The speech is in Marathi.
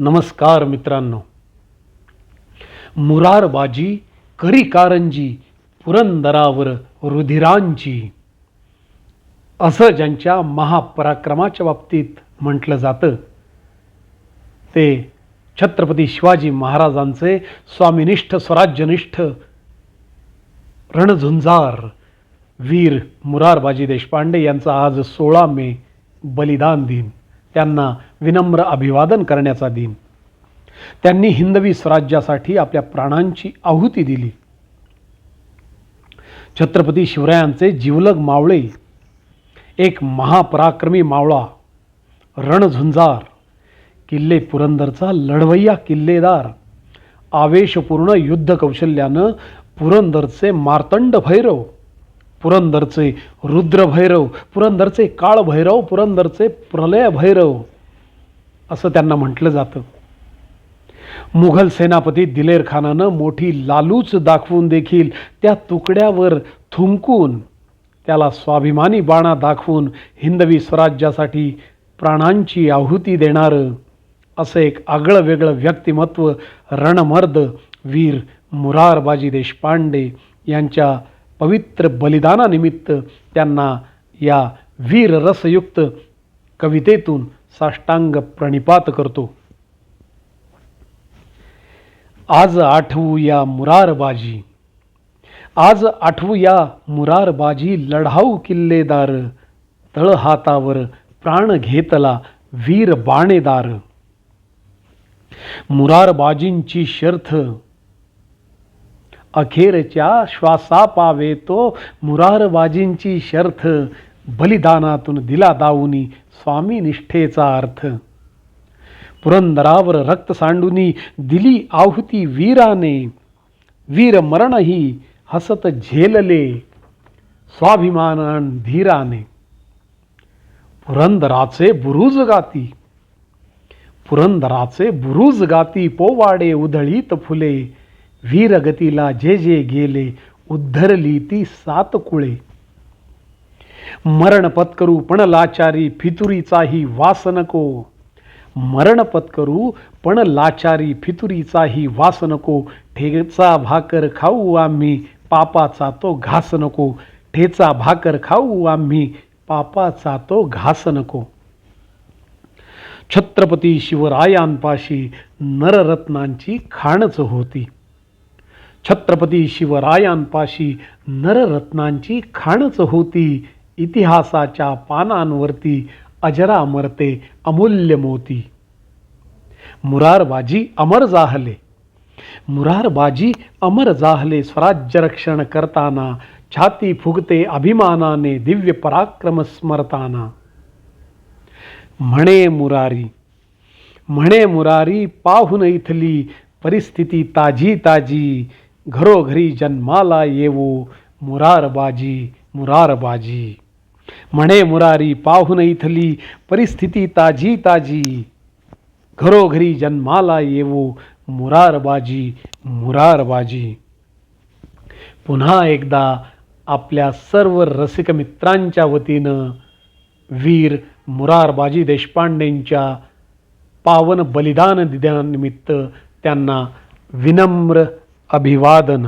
नमस्कार मित्रांनो. मुरारबाजी करी कारंजी पुरंदरावर रुधिरांची. असं ज्यांच्या महापराक्रमाच्या बाबतीत म्हटलं जातं ते छत्रपती शिवाजी महाराजांचे स्वामिनिष्ठ स्वराज्यनिष्ठ रणझुंजार वीर मुरारबाजी देशपांडे यांचा आज सोळा मे बलिदान दिन. त्यांना विनम्र अभिवादन करण्याचा दिन. त्यांनी हिंदवी स्वराज्यासाठी आपल्या प्राणांची आहुती दिली. छत्रपती शिवरायांचे जिवलग मावळे एक महापराक्रमी मावळा रणझुंजार किल्ले पुरंदरचा लढवय्या किल्लेदार आवेशपूर्ण युद्ध कौशल्यानं पुरंदरचे मार्तंड भैरव पुरंदरचे रुद्रभैरव पुरंदरचे काळभैरव पुरंदरचे प्रलय भैरव असं त्यांना म्हटलं जातं. मुघल सेनापती दिलेर खानानं मोठी लालूच दाखवून देखील त्या तुकड्यावर थुंकून त्याला स्वाभिमानी बाणा दाखवून हिंदवी स्वराज्यासाठी प्राणांची आहुती देणारं असं एक आगळं वेगळं व्यक्तिमत्व रणमर्द वीर मुरारबाजी देशपांडे यांच्या पवित्र बलिदानानिमित्त त्यांना या वीर रसयुक्त कवितेतून साष्टांग प्रणिपात करतो. आज आठवूया मुरारबाजी. आज आठवूया मुरारबाजी लढाऊ किल्लेदार. तळहातावर प्राण घेतला वीर बाणेदार. मुरारबाजींची शर्थ. अखेरच्या श्वासा पावे तो मुरारबाजींची शर्थ. बलिदानातून दिला दाऊनी स्वामी निष्ठेचा अर्थ. पुरंदरावर रक्त सांडूनी दिली आहुती वीराने. वीर मरणही हसत झेलले स्वाभिमानान धीराने. पुरंदराचे बुरुज गाती. पुरंदराचे बुरुज गाती पोवाडे उधळीत फुले. वीरगतीला जे जे गेले उद्धरली ती सात कुळे. मरण पत्करू पण लाचारी फितुरीचाही वास नको मरण पत्करू पण लाचारी फितुरीचाही वास नको ठेचा भाकर खाऊ आम्ही पापाचा तो घास नको ठेचा भाकर खाऊ आम्ही पापाचा तो घास नको छत्रपती शिवरायांपाशी नररत्नांची खाणच होती. छत्रपती शिवरायांपाशी नररत्नांची खाणच होती. इतिहासाच्या पानांवरती अजरामरते अमूल्य मोती. मुरारबाजी अमर जाहले. मुरारबाजी अमर जाहले स्वराज्य रक्षण करताना छाती फुगते अभिमानाने दिव्य पराक्रम स्मरताना. म्हणे मुरारी म्हणे मुरारी पाहून इथली परिस्थिती ताजी ताजी घरोघरी जन्माला येवो मुरारबाजी मुरारबाजी. म्हणे मुरारी पाहून इथली परिस्थिती ताजी ताजी घरोघरी जन्माला येवो मुरारबाजी मुरारबाजी पुन्हा एकदा आपल्या सर्व रसिक मित्रांच्या वतीनं वीर मुरारबाजी देशपांडेंच्या पावन बलिदान दिनानिमित्त त्यांना विनम्र अभिवादन